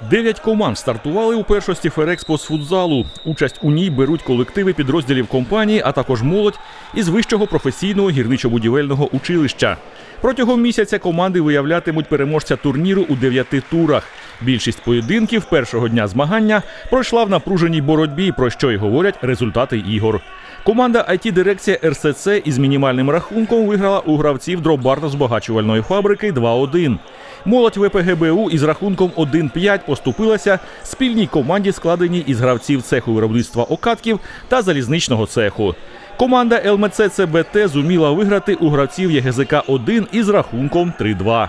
Дев'ять команд стартували у першості Ферекспо з футзалу. Участь у ній беруть колективи підрозділів компанії, а також молодь із вищого професійного гірничо-будівельного училища. Протягом місяця команди виявлятимуть переможця турніру у дев'яти турах. Більшість поєдинків першого дня змагання пройшла в напруженій боротьбі, про що й говорять результати ігор. Команда it дирекція РСЦ із мінімальним рахунком виграла у гравців дробарно-збагачувальної фабрики 2-1. Молодь ВПГБУ із рахунком 1-5 поступилася спільній команді, складеній із гравців цеху виробництва окатків та залізничного цеху. Команда ЛМЦ ЦБТ зуміла виграти у гравців ЄГЗК 1 із рахунком 3-2.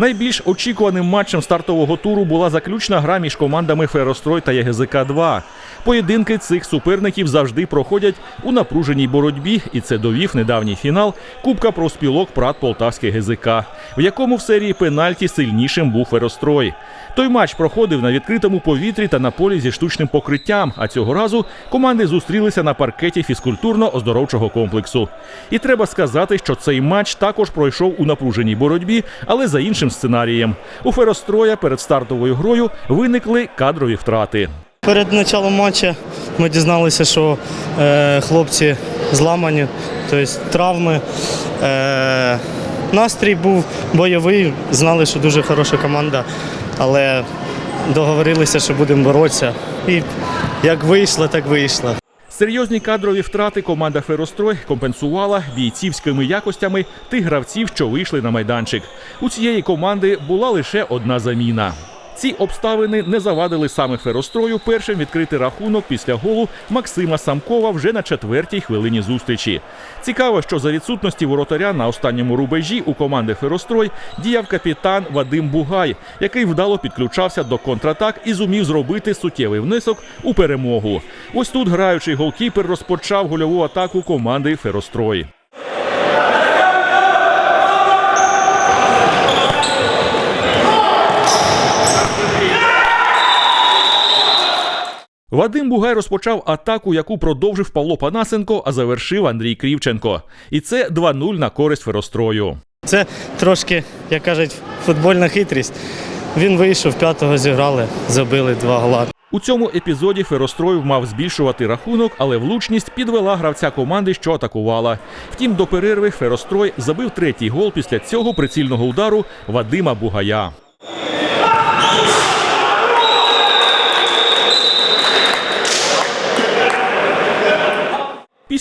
Найбільш очікуваним матчем стартового туру була заключна гра між командами Ферострой та ЄГЗК 2 Поєдинки цих суперників завжди проходять у напруженій боротьбі, і це довів недавній фінал Кубка профспілок Прат Полтавське ГЗК, в якому в серії пенальті сильнішим був Ферострой. Той матч проходив на відкритому повітрі та на полі зі штучним покриттям. А цього разу команди зустрілися на паркеті фізкультурно-оздоровчого комплексу. І треба сказати, що цей матч також пройшов у напруженій боротьбі, але за іншим сценарієм. У Феростроя перед стартовою грою виникли кадрові втрати. Перед початком матчу ми дізналися, що е, хлопці зламані, тобто травми. Е, настрій був бойовий, знали, що дуже хороша команда, але договорилися, що будемо боротися. І як вийшло, так вийшло. Серйозні кадрові втрати команда Ферострой компенсувала бійцівськими якостями тих гравців, що вийшли на майданчик. У цієї команди була лише одна заміна. Ці обставини не завадили саме Ферострою першим відкрити рахунок після голу Максима Самкова вже на четвертій хвилині зустрічі. Цікаво, що за відсутності воротаря на останньому рубежі у команди Ферострой діяв капітан Вадим Бугай, який вдало підключався до контратак і зумів зробити суттєвий внесок у перемогу. Ось тут граючий голкіпер розпочав гольову атаку команди Ферострой. Вадим Бугай розпочав атаку, яку продовжив Павло Панасенко, а завершив Андрій Крівченко. І це 2-0 на користь Ферострою. Це трошки, як кажуть, футбольна хитрість. Він вийшов, п'ятого зіграли, забили два гола. У цьому епізоді Феростроїв мав збільшувати рахунок, але влучність підвела гравця команди, що атакувала. Втім, до перерви Ферострой забив третій гол після цього прицільного удару Вадима Бугая.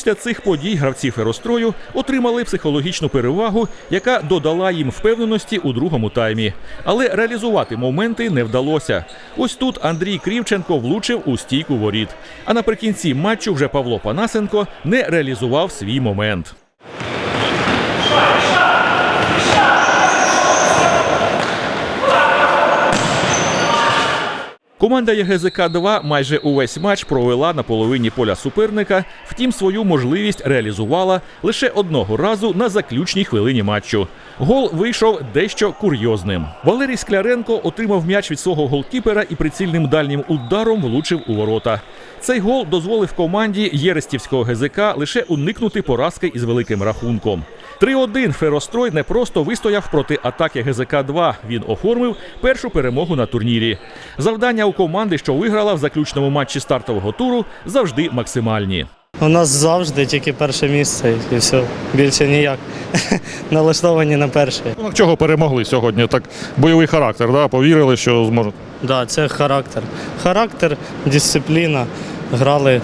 Після цих подій гравці Ферострою отримали психологічну перевагу, яка додала їм впевненості у другому таймі. Але реалізувати моменти не вдалося. Ось тут Андрій Крівченко влучив у стійку воріт. А наприкінці матчу вже Павло Панасенко не реалізував свій момент. Команда ЄГЗК 2 майже увесь матч провела на половині поля суперника. Втім, свою можливість реалізувала лише одного разу на заключній хвилині матчу. Гол вийшов дещо курйозним. Валерій Скляренко отримав м'яч від свого голкіпера і прицільним дальнім ударом влучив у ворота. Цей гол дозволив команді Єрестівського ГЗК лише уникнути поразки із великим рахунком. 3-1 Ферострой не просто вистояв проти атаки ГЗК 2 Він оформив першу перемогу на турнірі. Завдання у команди, що виграла в заключному матчі стартового туру, завжди максимальні. У нас завжди тільки перше місце і все, більше ніяк. Налаштовані на перше. Ну, Чого перемогли сьогодні? Так бойовий характер, да? повірили, що зможуть. Да, це характер. Характер, дисципліна. Грали,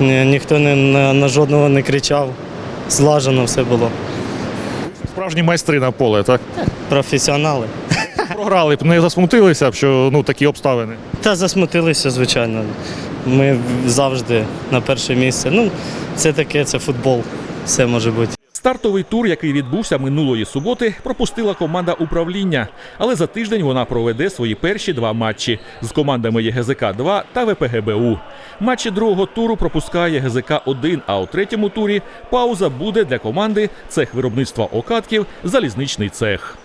ні- ніхто не, на, на жодного не кричав. Злажено все було. Справжні майстри на поле, так? Професіонали. Програли б, не засмутилися б, що ну, такі обставини. Та засмутилися, звичайно. Ми завжди на перше місце. Ну, це таке, це футбол. Все може бути. Стартовий тур, який відбувся минулої суботи, пропустила команда управління. Але за тиждень вона проведе свої перші два матчі з командами ЄГЗК 2 та ВПГБУ. Матчі другого туру пропускає ЄГЗК 1, а у третьому турі пауза буде для команди цех виробництва окатків залізничний цех.